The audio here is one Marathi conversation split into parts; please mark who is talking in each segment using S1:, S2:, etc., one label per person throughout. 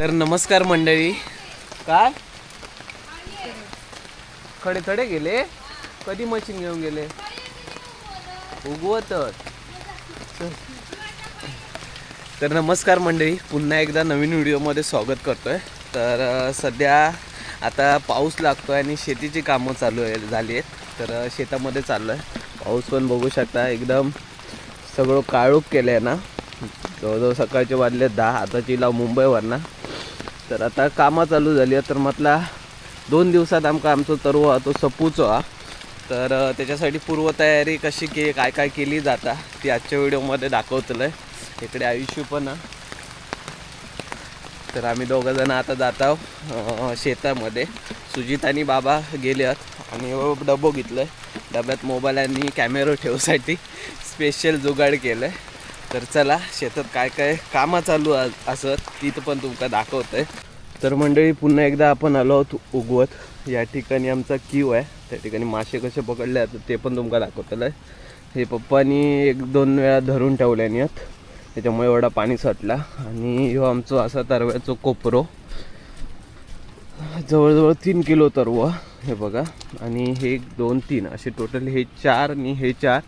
S1: तर नमस्कार मंडळी. काय? खडे खडे गेले? कधी मशीन घेऊन गेले? उगवत तर नमस्कार मंडळी. पुन्हा एकदा नवीन व्हिडिओमध्ये स्वागत करतोय. तर सध्या आता पाऊस लागतोय आणि शेतीची कामं चालू आहे झाली आहेत. तर शेतामध्ये चाललो आहे पाऊस पण बघू शकता एकदम सगळं काळूख केलं आहे ना. जवळजवळ सकाळचे वाजले दहा. आताची लाव मुंबईवर ना तर आता कामं चालू झाली आहेत. तर म्हटला दोन दिवसात आमका आमचो तरव हा तो सपूचो हा तर त्याच्यासाठी पूर्वतयारी कशी के काय काय केली जाता ती आजच्या व्हिडिओमध्ये दाखवतलं आहे इकडे आयुष्य पण हा. तर आम्ही दोघं जण आता जात आहोत शेतामध्ये. सुजित आणि बाबा गेले आहेत. आणि डबो घेतलं आहे डब्यात मोबाईल आणि कॅमेरो ठेवसाठी स्पेशल जुगाड केलं आहे तर चला शेतात काय काय कामं चालू आ- असत तिथं पण तुमका दाखवत आहे तर मंडळी पुन्हा एकदा आपण आलो आहोत उगवत. या ठिकाणी आमचा क्यू आहे. त्या ठिकाणी मासे कसे पकडले आहेत ते पण तुमका दाखवतलं आहे. हे पप्पानी एक दोन वेळा धरून ठेवल्याने आहेत. त्याच्यामुळे एवढा पाणी सटला आणि ह्यो आमचो असा तरव्याचो कोपरो. जवळजवळ तीन किलो तरव हे बघा. आणि हे एक दोन तीन असे टोटल हे चार आणि हे चार.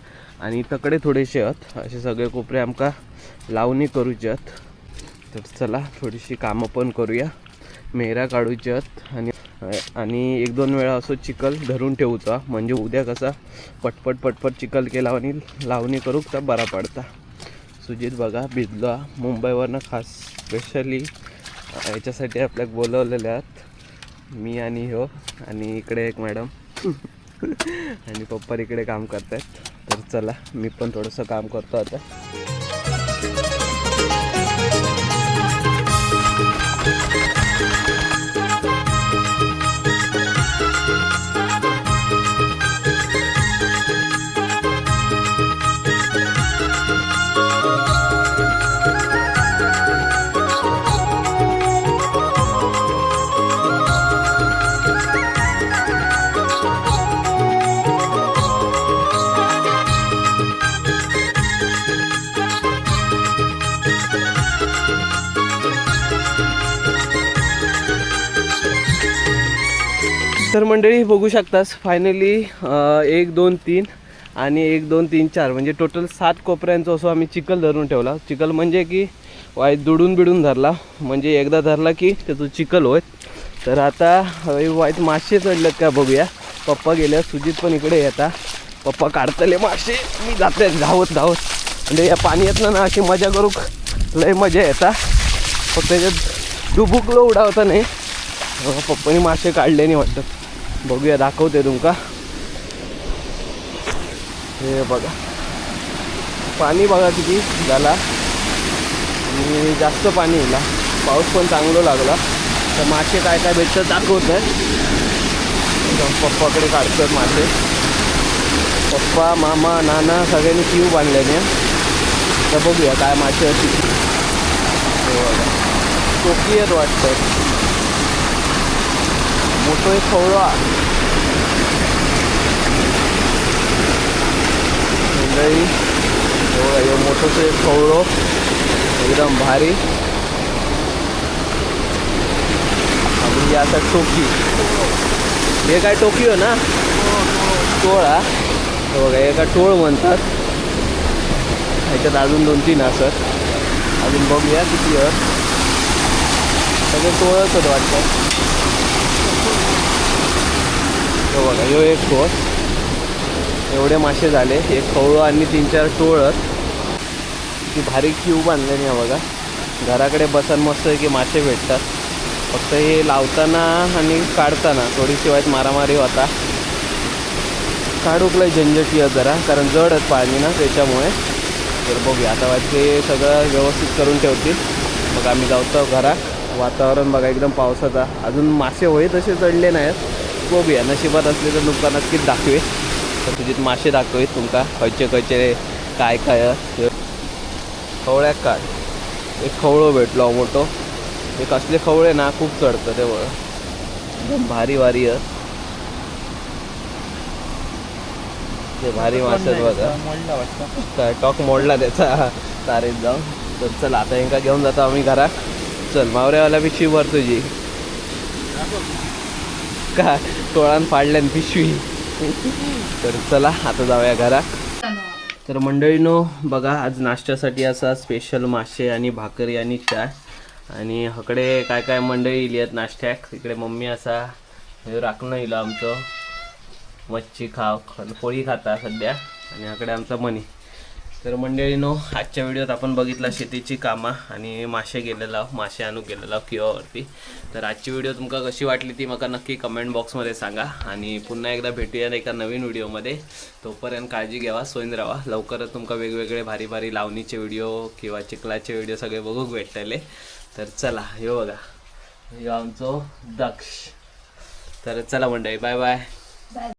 S1: आणि तकडे थोडेसे आहेत. असे सगळे कोपरे आमका लावणी करूचे आहेत. तर चला थोडीशी कामं पण करूया. मेहरा काढूचे आहेत. आणि आणि एक दोन वेळा असो चिखल धरून ठेवूचा. म्हणजे उद्या कसा पटपट पटपट चिखल केला आणि लावणी करूक तर बरा पडता. सुजित बघा भिजला. मुंबईवरनं खास स्पेशली याच्यासाठी आपल्याक बोलवलेले आहेत. मी आणि हो आणि इकडे एक मॅडम. आणि पप्पा इकडे काम करतायत. तर चला मी पण थोडंसं काम करतो आता. तर मंडळी बघू शकतास फायनली एक दोन तीन आणि एक दोन तीन चार. म्हणजे टोटल सात कोपऱ्यांचा असो आम्ही चिखल धरून ठेवला. चिखल म्हणजे की वाय दुडून बिडून धरला. म्हणजे एकदा धरला की त्याचं चिखल होय. तर आता वाईट मासे चढलेत का बघूया. पप्पा गेल्या सुजित पण इकडे येता पप्पा काढतले मासे. मी जाते धावत धावत. म्हणजे या पाण्यात ना अशी मजा करूक लय मजा येता फक्त त्याच्यात डुबुकलो उडावता नाही. पप्पानी मासे काढले नाही वाटतं. बघूया दाखवते तुमका हे बघा पाणी बघा किती झाला आणि जास्त पाणी येला पाऊस पण चांगलं लागला तर मासे काय काय भेटतात दाखवत पप्पाकडे काढतात मासे पप्पा मामा नाना सगळ्यांनी क्यू बांधल्याने तर बघूया काय मासे अशी हे बघा टोकी आहेत एक खवळा मंडळी एवढा हे मोठंसं एक खवळो एकदम भारी आणि ही आता टोकी हे काय टोकी हो ना टोळा हे बघा एका टोळ म्हणतात ह्याच्यात अजून दोन तीन असत अजून बघूया किती आहेत सगळे टोळच होत वाटतं हो बघा ह्यो एक टोळ एवढे मासे झाले. एक खवळं आणि तीन चार टोळत. ती भारी क्यू बांधलेली हा बघा. घराकडे बसन मस्त की मासे भेटतात. फक्त हे लावताना आणि काढताना थोडीशी वाईट मारामारी होता. काढूकलाय झंझटी आहे जरा कारण जड आहेत पाणी ना त्याच्यामुळे. तर बघूया आता वाटते सगळं व्यवस्थित करून ठेवतील. मग आम्ही जाऊतो घरात वातावरण बघा एकदम पावसाचा. अजून मासे होय तसे चढले नाहीत. बघूया नशिबात असले तर तुमका नक्कीच दाखवे तर तुझीत मासे दाखवेत तुमका खयचे खयचे काय काय. खवळ्याक काढ एक खवळो भेटलो मोठो. हे कसले खवळे ना खूप चढतं ते एकदम भारी भारी ते भारी मासे बघा. टॉक मोडला त्याचा. तारेत जाऊन. तर चला आता यांका घेऊन जातो आम्ही घरात. चल मावऱ्यावाला पिशवी भर तुझी. का टोळान फाडल्यान पिशवी. तर चला आता जाऊया घरात. तर मंडळीनो बघा आज नाश्त्यासाठी असा स्पेशल मासे आणि भाकरी आणि चाय आणि हकडे काय काय मंडळी इली आहेत नाश्त्याक इकडे मम्मी असा राखणं इलं आमचं. मच्छी खाव पोळी खाता सध्या. आणि हकडे आमचा मनी. तर मंडळीनो आजच्या व्हिडिओत आपण बघितला शेतीची कामं आणि मासे गेलेला मासे आणू गेलेला किवावरती. तर आजची व्हिडिओ तुमका कशी वाटली ती मला नक्की कमेंट बॉक्समध्ये सांगा आणि पुन्हा एकदा भेटूया एका नवीन व्हिडिओमध्ये तोपर्यंत काळजी घ्यावा सोयीन राहा. लवकरच तुमका वेगवेगळे भारी भारी लावणीचे व्हिडिओ किंवा चिखलाचे व्हिडिओ सगळे बघूक भेटतले. तर चला हे बघा. हे आमचं दक्ष तर चला मंडळी बाय बाय